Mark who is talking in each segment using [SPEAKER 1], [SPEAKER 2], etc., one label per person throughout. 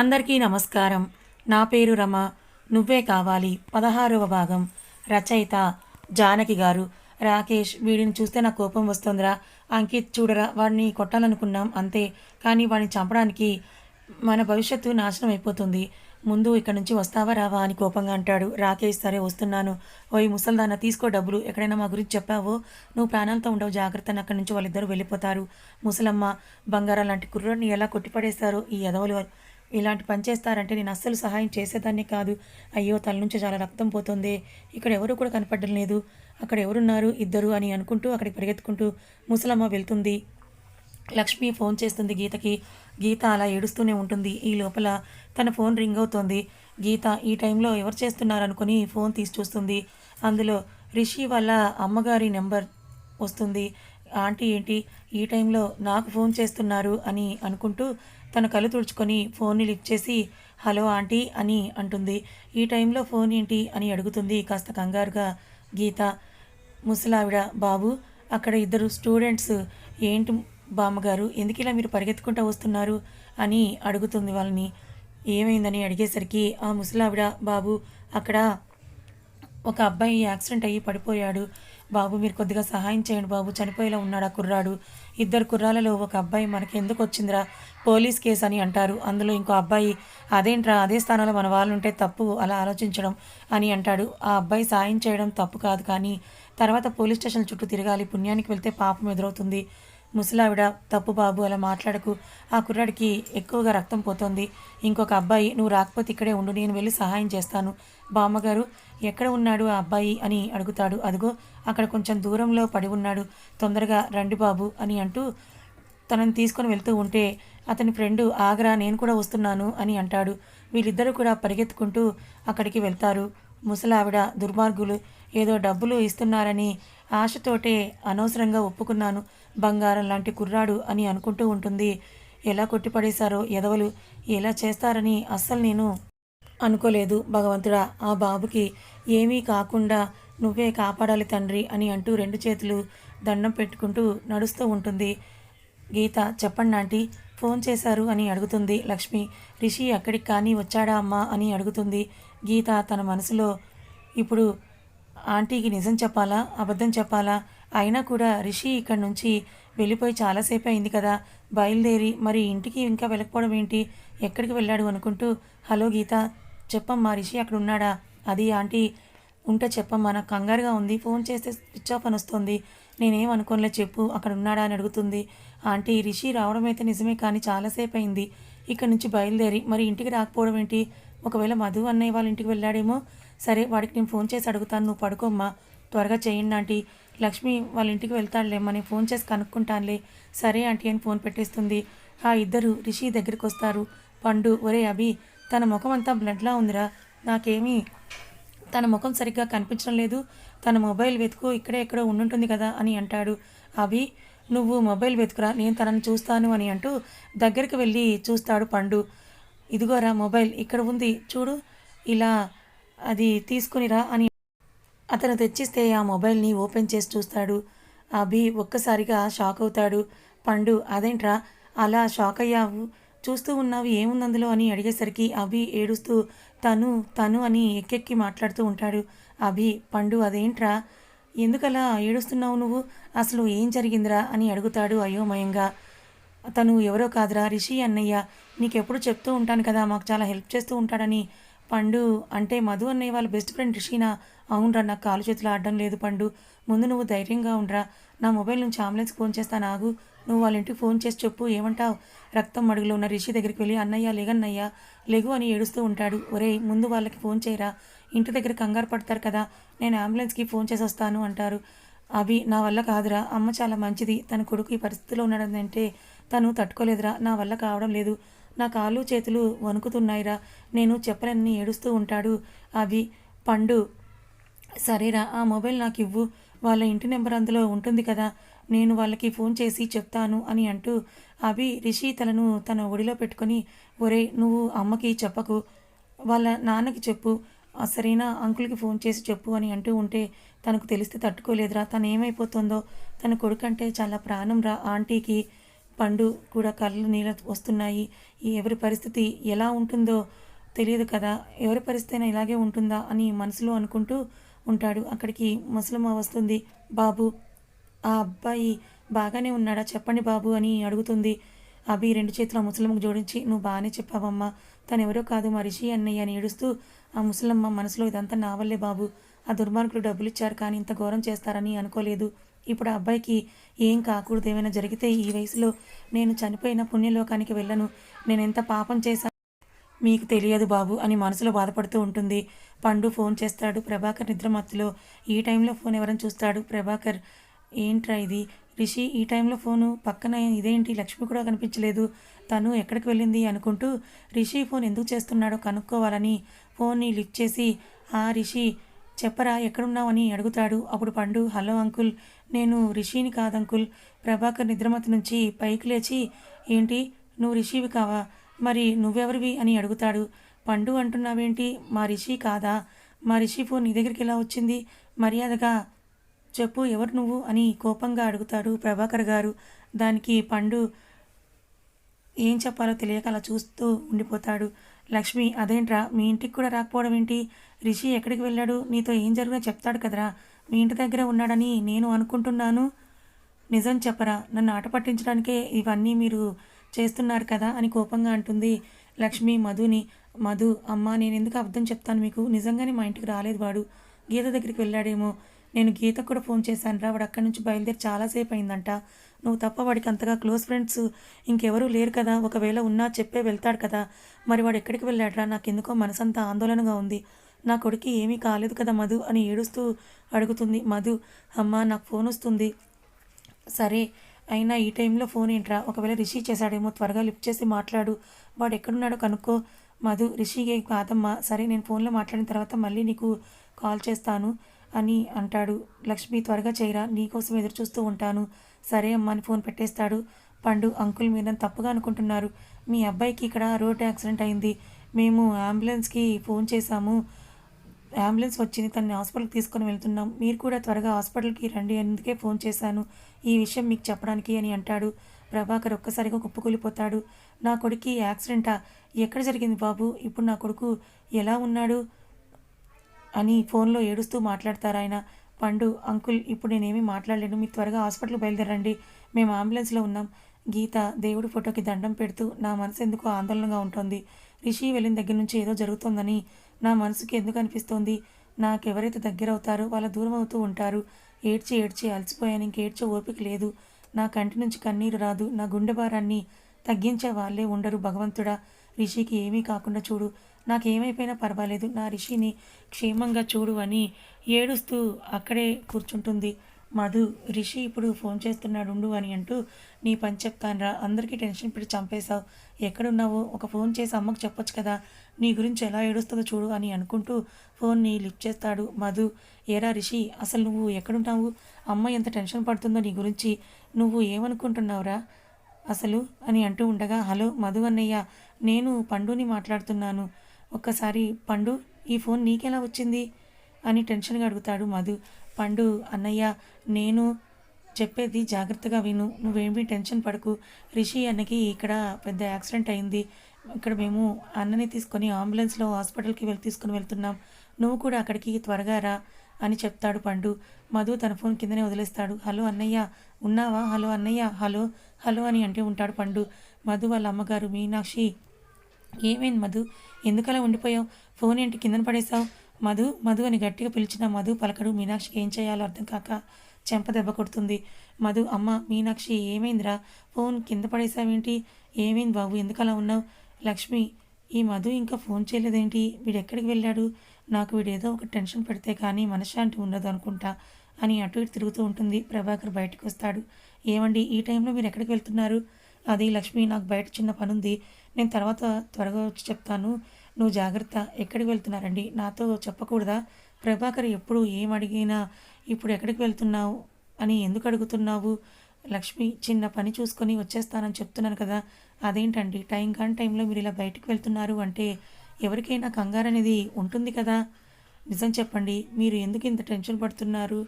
[SPEAKER 1] అందరికీ నమస్కారం. నా పేరు రమ. నువ్వే కావాలి. పదహారవ భాగం. రచయిత జానకి గారు. రాకేష్ వీడిని చూస్తే నా కోపం వస్తుందిరా. అంకిత్ చూడరా వాడిని కొట్టాలనుకున్నాం అంతే. కానీ వాడిని చంపడానికి మన భవిష్యత్తు నాశనం అయిపోతుంది. ముందు ఇక్కడ నుంచి వస్తావా రావా అని కోపంగా అంటాడు. రాకేష్ సరే వస్తున్నాను. ఓయ్ ముసల్దాన తీసుకో డబ్బులు. ఎక్కడైనా మా గురించి చెప్పావో? నువ్వు ప్రాణాలతో ఉండవు జాగ్రత్త అక్కడి నుంచి వాళ్ళిద్దరూ వెళ్ళిపోతారు. ముసలమ్మ బంగారం లాంటి కుర్రాన్ని ఎలా కొట్టిపడేస్తారో ఈ ఎదవలు ఇలాంటి పని చేస్తారంటే నేను అస్సలు సహాయం చేసేదాన్ని కాదు. అయ్యో తల నుంచి చాలా రక్తం పోతుంది. ఇక్కడ ఎవరు కూడా కనపడడం లేదు. అక్కడ ఎవరున్నారు? ఇద్దరు అని అనుకుంటూ అక్కడికి పరిగెత్తుకుంటూ ముసలమ్మ వెళ్తుంది. లక్ష్మి ఫోన్ చేస్తుంది గీతకి. గీత అలా ఏడుస్తూనే ఉంటుంది. ఈ లోపల తన ఫోన్ రింగ్ అవుతోంది. గీత ఈ టైంలో ఎవరు చేస్తున్నారనుకుని ఫోన్ తీసి చూస్తుంది. అందులో రిషి వాళ్ళ అమ్మగారి నెంబర్ వస్తుంది. ఆంటీ ఏంటి? ఈ టైంలో నాకు ఫోన్ చేస్తున్నారు అని అనుకుంటూ తన కళ్ళు తుడుచుకొని ఫోన్ని లిఫ్ట్ చేసి హలో ఆంటీ అని అంటుంది. ఈ టైంలో ఫోన్ ఏంటి అని అడుగుతుంది కాస్త కంగారుగా గీత. ముసలావిడ బాబు అక్కడ ఇద్దరు స్టూడెంట్స్. ఏంటి బామ్మగారు ఎందుకు ఇలా మీరు పరిగెత్తుకుంటూ వస్తున్నారు? అని అడుగుతుంది వాళ్ళని. ఏమైందని అడిగేసరికి ఆ ముసలావిడ బాబు అక్కడ ఒక అబ్బాయి యాక్సిడెంట్ అయ్యి పడిపోయాడు. బాబు మీరు కొద్దిగా సహాయం చేయండి బాబు. చనిపోయేలా ఉన్నాడు ఆ కుర్రాడు? ఇద్దరు కుర్రాలలో ఒక అబ్బాయి మనకి ఎందుకు వచ్చిందిరా పోలీస్ కేసు అని అంటారు. అందులో ఇంకో అబ్బాయి అదేంట్రా అదే స్థానంలో మన వాళ్ళు ఉంటే తప్పు అలా ఆలోచించడం అని అంటాడు. ఆ అబ్బాయి సాయం చేయడం తప్పు కాదు కానీ తర్వాత పోలీస్ స్టేషన్ చుట్టూ తిరగాలి. పుణ్యానికి వెళ్తే పాపం ఎదురవుతుంది. ముసలావిడ తప్పు బాబు అలా మాట్లాడకు. ఆ కుర్రాడికి ఎక్కువగా రక్తం పోతోంది. ఇంకొక అబ్బాయి నువ్వు రాకపోతే ఇక్కడే ఉండు నేను వెళ్ళి సహాయం చేస్తాను. బామ్మగారు ఎక్కడ ఉన్నాడు ఆ అబ్బాయి? అని అడుగుతాడు. అదిగో అక్కడ కొంచెం దూరంలో పడి ఉన్నాడు. తొందరగా రండి బాబు అని అంటూ తనని తీసుకొని వెళ్తూ ఉంటే అతని ఫ్రెండు ఆగ్రా నేను కూడా వస్తున్నాను అని అంటాడు. వీళ్ళిద్దరూ కూడా పరిగెత్తుకుంటూ అక్కడికి వెళ్తారు. ముసలావిడ దుర్మార్గులు ఏదో డబ్బులు ఇస్తున్నారని ఆశతోటే అనవసరంగా ఒప్పుకున్నాను. బంగారం లాంటి కుర్రాడు అని అనుకుంటూ ఉంటుంది. ఎలా కొట్టిపడేశారో ఎదవలు ఎలా చేస్తారని అస్సలు నేను అనుకోలేదు. భగవంతుడా ఆ బాబుకి ఏమీ కాకుండా నువ్వే కాపాడాలి తండ్రి అని అంటూ రెండు చేతులు దండం పెట్టుకుంటూ నడుస్తూ ఉంటుంది. గీత చెప్పండి ఆంటీ ఫోన్ చేశారు అని అడుగుతుంది. లక్ష్మి రిషి అక్కడికి కానీ వచ్చాడా అమ్మా అని అడుగుతుంది. గీత తన మనసులో ఇప్పుడు ఆంటీకి నిజం చెప్పాలా అబద్ధం చెప్పాలా? అయినా కూడా రిషి ఇక్కడి నుంచి వెళ్ళిపోయి చాలాసేపు అయింది కదా. బయలుదేరి మరి ఇంటికి ఇంకా వెళ్ళకపోవడం ఏంటి? ఎక్కడికి వెళ్ళాడు అనుకుంటూ హలో గీత చెప్పమ్మా రిషి అక్కడ ఉన్నాడా అది ఆంటీ ఉంటే చెప్పమ్మా నాకు కంగారుగా ఉంది. ఫోన్ చేస్తే స్విచ్ ఆఫ్ అని వస్తుంది. నేనేం అనుకోనిలే చెప్పు అక్కడ ఉన్నాడా అని అడుగుతుంది. ఆంటీ రిషి రావడం అయితే నిజమే కానీ చాలాసేపు అయింది ఇక్కడ నుంచి బయలుదేరి మరి ఇంటికి రాకపోవడం ఏంటి? ఒకవేళ మధు అన్నయ్య వాళ్ళ ఇంటికి వెళ్ళాడేమో? సరే వాడికి నేను ఫోన్ చేసి అడుగుతాను నువ్వు పడుకోమ్మా. త్వరగా చేయండి ఆంటీ. లక్ష్మి వాళ్ళ ఇంటికి వెళ్తాడులేమ్మా నేను ఫోన్ చేసి కనుక్కుంటానులే. సరే ఆంటీ అని ఫోన్ పెట్టేస్తుంది. ఆ ఇద్దరు రిషి దగ్గరికి వస్తారు పండు ఒరే అభి తన ముఖం అంతా బ్లడ్లా ఉందిరా. నాకేమీ తన ముఖం సరిగ్గా కనిపించడం లేదు. తన మొబైల్ వెతుకు ఇక్కడే ఎక్కడో ఉండుంటుంది కదా అని అంటాడు. అభి నువ్వు మొబైల్ వెతుకురా నేను తనని చూస్తాను అని అంటూ దగ్గరికి వెళ్ళి చూస్తాడు పండు. ఇదిగోరా మొబైల్ ఇక్కడ ఉంది చూడు. ఇలా అది తీసుకునిరా అని అతను తెచ్చిస్తే ఆ మొబైల్ని ఓపెన్ చేసి చూస్తాడు. అభి ఒక్కసారిగా షాక్ అవుతాడు. పండు అదేంట్రా అలా షాక్ అయ్యావు? చూస్తూ ఉన్నావు ఏముంది అందులో అని అడిగేసరికి అభి ఏడుస్తూ తను తను అని ఎక్కెక్కి మాట్లాడుతూ ఉంటాడు. అభి పండు అదేంట్రా? ఎందుకలా ఏడుస్తున్నావు నువ్వు? అసలు ఏం జరిగిందిరా అని అడుగుతాడు అయోమయంగా. తను ఎవరో కాదురా రిషి అన్నయ్య. నీకెప్పుడు చెప్తూ ఉంటాను కదా మాకు చాలా హెల్ప్ చేస్తూ ఉంటాడని. పండు అంటే మధు అన్నయ్య వాళ్ళ బెస్ట్ ఫ్రెండ్ రిషినా? అవునరా నాకు కాలు చేతులు ఆడడం లేదు పండు. ముందు నువ్వు ధైర్యంగా ఉండరా. నా మొబైల్ నుంచి అంబులెన్స్ ఫోన్ చేస్తాను ఆగు. నువ్వు వాళ్ళ ఇంటికి ఫోన్ చేసి చెప్పు ఏమంటావు? రక్తం మడుగులో ఉన్న రిషి దగ్గరికి వెళ్ళి అన్నయ్య లేగన్నయ్య లెగు అని ఏడుస్తూ ఉంటాడు. ఒరేయ్ ముందు వాళ్ళకి ఫోన్ చేయరా? ఇంటి దగ్గర కంగారు పడతారు కదా నేను అంబులెన్స్కి ఫోన్ చేసి వస్తాను అంటారు. అవి నా వల్ల కాదురా అమ్మ చాలా మంచిది. తన కొడుకు ఈ పరిస్థితిలో ఉన్నాడంటే తను తట్టుకోలేదురా నా వల్ల కావడం లేదు. నా కాళ్ళు చేతులు వణుకుతున్నాయిరా నేను చెప్పలేని ఏడుస్తూ ఉంటాడు అవి. పండు సరేరా ఆ మొబైల్ నాకు ఇవ్వు వాళ్ళ ఇంటి నెంబర్ అందులో ఉంటుంది కదా నేను వాళ్ళకి ఫోన్ చేసి చెప్తాను అని అంటూ అభి రిషి తలను తన ఒడిలో పెట్టుకొని ఒరే నువ్వు అమ్మకి చెప్పకు వాళ్ళ నాన్నకి చెప్పు "ఆ, సరేనా అంకుల్కి ఫోన్ చేసి చెప్పు అని అంటూ ఉంటే తనకు తెలిస్తే తట్టుకోలేదురా తను ఏమైపోతుందో తన కొడుకంటే చాలా ప్రాణం రా ఆంటీకి పండు కూడా కళ్ళు నీళ్ళ వస్తున్నాయి ఎవరి పరిస్థితి ఎలా ఉంటుందో తెలియదు కదా ఎవరి పరిస్థితి అయినా ఇలాగే ఉంటుందా అని మనసులో అనుకుంటూ ఉంటాడు. అక్కడికి ముసలమ్మ వస్తుంది బాబు ఆ అబ్బాయి బాగానే ఉన్నాడా చెప్పండి బాబు అని అడుగుతుంది. అభి రెండు చేతుల ముసలమ్మకు జోడించి నువ్వు బాగానే చెప్పావమ్మా. తను ఎవరో కాదు మా రిషి అన్నయ్య అని ఏడుస్తూ ఆ ముసలమ్మ మనసులో ఇదంతా నావల్లే బాబు. ఆ దుర్మార్గులు డబ్బులు ఇచ్చారు కానీ ఇంత ఘోరం చేస్తారని అనుకోలేదు. ఇప్పుడు ఆ అబ్బాయికి ఏం కాకూడదు. ఏమైనా జరిగితే ఈ వయసులో నేను చనిపోయిన పుణ్యలోకానికి వెళ్ళను. నేను ఎంత పాపం చేశాను మీకు తెలియదు బాబు అని మనసులో బాధపడుతూ ఉంటుంది. పండు ఫోన్ చేస్తాడు. ప్రభాకర్ నిద్రమత్తులో. ఈ టైంలో ఫోన్ ఎవరైనా చూస్తాడు? ప్రభాకర్ ఏంట్రా ఇది? రిషి ఈ టైంలో ఫోను పక్కన ఇదేంటి? లక్ష్మి కూడా కనిపించలేదు. తను ఎక్కడికి వెళ్ళింది అనుకుంటూ రిషి ఫోన్ ఎందుకు చేస్తున్నాడో కనుక్కోవాలని ఫోన్ని లిఫ్ట్ చేసి ఆ రిషి చెప్పరా ఎక్కడున్నావని అడుగుతాడు. అప్పుడు పండు హలో అంకుల్ నేను రిషిని కాదు అంకుల్. ప్రభాకర్ నిద్రమతి నుంచి పైకి లేచి ఏంటి? నువ్వు రిషివి కావా? మరి నువ్వెవరివి? అని అడుగుతాడు. పండు అంటున్నావేంటి? మా రిషి కాదా? మా రిషి ఫోన్ నీ దగ్గరికి ఎలా వచ్చింది? మర్యాదగా చెప్పు ఎవరు నువ్వు? అని కోపంగా అడుగుతాడు ప్రభాకర్ గారు. దానికి పండు ఏం చెప్పాలో తెలియక అలా చూస్తూ ఉండిపోతాడు. లక్ష్మి అదేంట్రా? మీ ఇంటికి కూడా రాకపోవడం ఏంటి? రిషి ఎక్కడికి వెళ్ళాడు? నీతో ఏం జరిగినా చెప్తాడు కదరా. మీ ఇంటి దగ్గర ఉన్నాడని నేను అనుకుంటున్నాను. నిజం చెప్పరా? నన్ను ఆట పట్టించడానికే ఇవన్నీ మీరు చేస్తున్నారు కదా అని కోపంగా అంటుంది లక్ష్మి మధుని. మధు అమ్మ నేను ఎందుకు అబద్ధం చెప్తాను మీకు? నిజంగానే మా ఇంటికి రాలేదు వాడు. గీత దగ్గరికి వెళ్ళాడేమో. నేను గీతకు కూడా ఫోన్ చేశాను రా వాడు అక్కడి నుంచి బయలుదేరి చాలాసేపు అయిందంట. నువ్వు తప్ప వాడికి అంతగా క్లోజ్ ఫ్రెండ్స్ ఇంకెవరూ లేరు కదా ఒకవేళ ఉన్నా చెప్పే వెళ్తాడు కదా. మరి వాడు ఎక్కడికి వెళ్ళాడ్రా? నాకెందుకో మనసంతా ఆందోళనగా ఉంది. నా కొడుకు ఏమీ కాలేదు కదా మధు అని ఏడుస్తూ అడుగుతుంది. మధు అమ్మ నాకు ఫోన్ వస్తుంది. సరే అయినా ఈ టైంలో ఫోన్ ఏంట్రా? ఒకవేళ రిషి చేశాడేమో త్వరగా లిఫ్ట్ చేసి మాట్లాడు. వాడు ఎక్కడున్నాడో కనుక్కో. మధు రిషికి కాదమ్మా. సరే నేను ఫోన్లో మాట్లాడిన తర్వాత మళ్ళీ నీకు కాల్ చేస్తాను. అని అంటాడు. లక్ష్మి త్వరగా చేయరా నీకోసం ఎదురు చూస్తూ ఉంటాను. సరే అమ్మా అని ఫోన్ పెట్టేస్తాడు. పండు అంకుల్ మీరని తప్పుగా అనుకుంటున్నారు. మీ అబ్బాయికి ఇక్కడ రోడ్ యాక్సిడెంట్ అయింది. మేము అంబులెన్స్కి ఫోన్ చేశాము. అంబులెన్స్ వచ్చింది తనని హాస్పిటల్కి తీసుకొని వెళ్తున్నాం. మీరు కూడా త్వరగా హాస్పిటల్కి రండి అందుకే ఫోన్ చేశాను. ఈ విషయం మీకు చెప్పడానికి అని అంటాడు. ప్రభాకర్ ఒక్కసారిగా కుప్పకూలిపోతాడు. నా కొడుకు యాక్సిడెంటా? ఎక్కడ జరిగింది బాబు? ఇప్పుడు నా కొడుకు ఎలా ఉన్నాడు? అని ఫోన్లో ఏడుస్తూ మాట్లాడతారాయన పండు అంకుల్ ఇప్పుడు నేనేమీ మాట్లాడలేను. మీరు త్వరగా హాస్పిటల్ బయలుదేరండి. మేము అంబులెన్స్లో ఉన్నాం. గీత దేవుడి ఫోటోకి దండం పెడుతూ నా మనసు ఎందుకు ఆందోళనగా ఉంటుంది? రిషి వెళ్ళిన దగ్గర నుంచి ఏదో జరుగుతోందని నా మనసుకి ఎందుకు అనిపిస్తోంది? నాకెవరైతే దగ్గర అవుతారో వాళ్ళ దూరం అవుతూ ఉంటారు. ఏడ్చి ఏడ్చి అలసిపోయాను. ఇంకేడ్చే ఓపిక లేదు. నా కంటి నుంచి కన్నీరు రాదు. నా గుండె భారాన్ని తగ్గించే వాళ్ళే ఉండరు భగవంతుడా. రిషికి ఏమీ కాకుండా చూడు. నాకేమైపోయినా పర్వాలేదు. నా రిషిని క్షేమంగా చూడు అని ఏడుస్తూ అక్కడే కూర్చుంటుంది. మధు రిషి ఇప్పుడు ఫోన్ చేస్తున్నాడు ఉండు అని అంటూ నీ పని చెప్తానురా. అందరికీ టెన్షన్ పెట్టి చంపేశావు. ఎక్కడున్నావో ఒక ఫోన్ చేసి అమ్మకు చెప్పొచ్చు కదా. నీ గురించి ఎలా ఏడుస్తుందో చూడు అని అనుకుంటూ ఫోన్ని లిఫ్ట్ చేస్తాడు మధు. ఏరా రిషి అసలు నువ్వు ఎక్కడున్నావు? అమ్మ ఎంత టెన్షన్ పడుతుందో నీ గురించి నువ్వు ఏమనుకుంటున్నావురా? అసలు అని అంటూ ఉండగా హలో మధు అన్నయ్య నేను పండుని మాట్లాడుతున్నాను. ఒక్కసారి పండు ఈ ఫోన్ నీకెలా వచ్చింది? అని టెన్షన్గా అడుగుతాడు మధు. పండు అన్నయ్య నేను చెప్పేది జాగ్రత్తగా విను. నువ్వేమీ టెన్షన్ పడకు. రిషి అన్నకి ఇక్కడ పెద్ద యాక్సిడెంట్ అయింది. ఇక్కడ మేము అన్నని తీసుకొని అంబులెన్స్లో హాస్పిటల్కి వెళ్ళి తీసుకుని వెళ్తున్నాం. నువ్వు కూడా అక్కడికి త్వరగా రా అని చెప్తాడు పండు. మధు తన ఫోన్ కిందనే వదిలేస్తాడు. హలో అన్నయ్య ఉన్నావా? హలో అన్నయ్య హలో హలో అని అంటూ ఉంటాడు పండు. మధు వాళ్ళ అమ్మగారు మీనాక్షి ఏమైంది మధు? ఎందుకలా ఉండిపోయావు? ఫోన్ ఏంటి కిందన పడేశావు? మధు మధు అని గట్టిగా పిలిచిన మధు పలకడు మీనాక్షికి ఏం చేయాలో అర్థం కాక చెంప దెబ్బ కొడుతుంది. మధు అమ్మ మీనాక్షి ఏమైందిరా? ఫోన్ కింద పడేసావేంటి ఏమైంది బాబు? ఎందుకలా ఉన్నావు? లక్ష్మి ఈ మధు ఇంకా ఫోన్ చేయలేదేంటి? వీడు ఎక్కడికి వెళ్ళాడు? నాకు వీడు ఏదో ఒక టెన్షన్ పెడితే కానీ మనశ్శాంతి ఉండదు అనుకుంటా అని అటు ఇటు తిరుగుతూ ఉంటుంది ప్రభాకర్ బయటకు వస్తాడు ఏమండి ఈ టైంలో మీరు ఎక్కడికి వెళ్తున్నారు? అది లక్ష్మి నాకు బయట చిన్న పని ఉంది నేను తర్వాత త్వరగా వచ్చి చెప్తాను. నువ్వు జాగ్రత్త ఎక్కడికి వెళ్తున్నారండి? నాతో చెప్పకూడదా? ప్రభాకర్ ఎప్పుడు ఏం అడిగినా ఇప్పుడు ఎక్కడికి వెళ్తున్నావు? అని ఎందుకు అడుగుతున్నావు? లక్ష్మి చిన్న పని చూసుకొని వచ్చేస్తానని చెప్తున్నాను కదా. అదేంటండి? టైం కాని టైంలో మీరు ఇలా బయటకు వెళ్తున్నారు అంటే ఎవరికైనా కంగారు అనేది ఉంటుంది కదా. నిజం చెప్పండి మీరు ఎందుకు ఇంత టెన్షన్ పడుతున్నారు?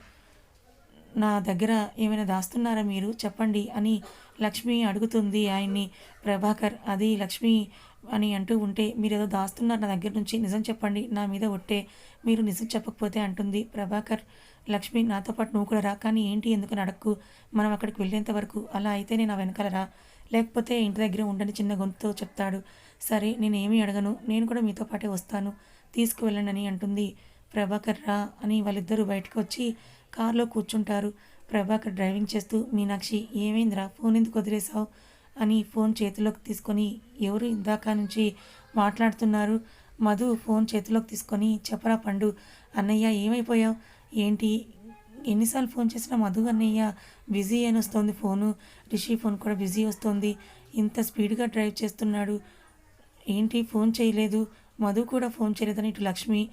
[SPEAKER 1] నా దగ్గర ఏమైనా దాస్తున్నారా మీరు? చెప్పండి అని లక్ష్మి అడుగుతుంది ఆయన్ని. ప్రభాకర్ అది లక్ష్మి అని అంటూ ఉంటే మీరు ఏదో దాస్తున్నారు నా దగ్గర నుంచి. నిజం చెప్పండి. నా మీద ఒట్టే. మీరు నిజం చెప్పకపోతే అంటుంది ప్రభాకర్. లక్ష్మి నాతో పాటు నువ్వు కూడా రా. కానీ ఏంటి? ఎందుకు అడక్కు? మనం అక్కడికి వెళ్ళేంత వరకు అలా అయితే నేను వెనకాల రా. లేకపోతే ఇంటి దగ్గర ఉండని చిన్న గొంతుతో చెప్తాడు. సరే నేనేమీ అడగను. నేను కూడా మీతో పాటే వస్తాను. తీసుకువెళ్ళండి అని అంటుంది ప్రభాకర్. రా అని వాళ్ళిద్దరూ బయటకు వచ్చి కారులో కూర్చుంటారు. ప్రభాకర్ డ్రైవింగ్ చేస్తూ మీనాక్షి ఏమైందిరా? ఫోన్ ఎందుకు వదిలేసావు అని ఫోన్ చేతిలోకి తీసుకొని ఎవరు ఇందాక నుంచి మాట్లాడుతున్నారు? మధు ఫోన్ చేతిలోకి తీసుకొని చెప్పరా పండు అన్నయ్య ఏమైపోయావు? ఏంటి? ఎన్నిసార్లు ఫోన్ చేసినా మధు అన్నయ్య బిజీ అని వస్తుంది ఫోను. రిషి ఫోన్ కూడా బిజీ వస్తుంది. ఇంత స్పీడ్గా డ్రైవ్ చేస్తున్నాడు. ఏంటి? ఫోన్ చేయలేదు. మధు కూడా ఫోన్ చేయలేదని ఇటు లక్ష్మి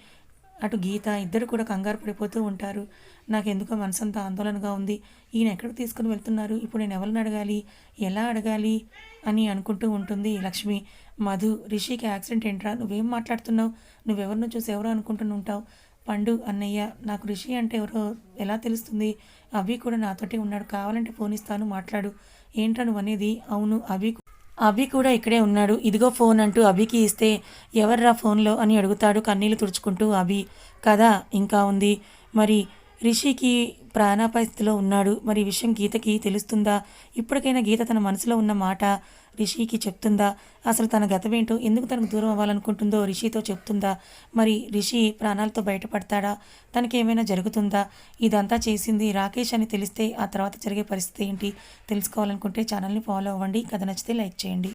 [SPEAKER 1] అటు గీత ఇద్దరు కూడా కంగారు పడిపోతూ ఉంటారు. నాకు ఎందుకో మనసంతా ఆందోళనగా ఉంది. ఈయన ఎక్కడికి తీసుకుని వెళ్తున్నారు? ఇప్పుడు నేను ఎవరిని అడగాలి? ఎలా అడగాలి? అని అనుకుంటూ ఉంటుంది లక్ష్మి. మధు రిషికి యాక్సిడెంట్ ఏంట్రా? నువ్వేం మాట్లాడుతున్నావు? నువ్వెవరినో చూసి ఎవరో అనుకుంటూ ఉంటావు. పండు అన్నయ్య నాకు రిషి అంటే ఎవరో ఎలా తెలుస్తుంది? అభి కూడా నాతోటి ఉన్నాడు. కావాలంటే ఫోన్ ఇస్తాను మాట్లాడు. ఏంట్రా నువ్వు అనేది అవును అభి అభి కూడా ఇక్కడే ఉన్నాడు. ఇదిగో ఫోన్ అంటూ అభికి ఇస్తే ఎవర్రా ఫోన్లో అని అడుగుతాడు కన్నీళ్ళు తుడుచుకుంటూ అభి. కదా ఇంకా ఉంది. మరి రిషికి ప్రాణాపాయ స్థితిలో ఉన్నాడు. మరి విషయం గీతకి తెలుస్తుందా? ఇప్పటికైనా గీత తన మనసులో ఉన్న మాట రిషికి చెప్తుందా? అసలు తన గతమేంటో ఎందుకు తనకు దూరం అవ్వాలనుకుంటుందో రిషితో చెప్తుందా? మరి రిషి ప్రాణాలతో బయటపడతాడా? తనకి ఏమైనా జరుగుతుందా? ఇదంతా చేసింది రాకేష్ అని తెలిస్తే ఆ తర్వాత జరిగే పరిస్థితి ఏంటి? తెలుసుకోవాలనుకుంటే ఛానల్ని ఫాలో అవ్వండి. కథ నచ్చితే లైక్ చేయండి.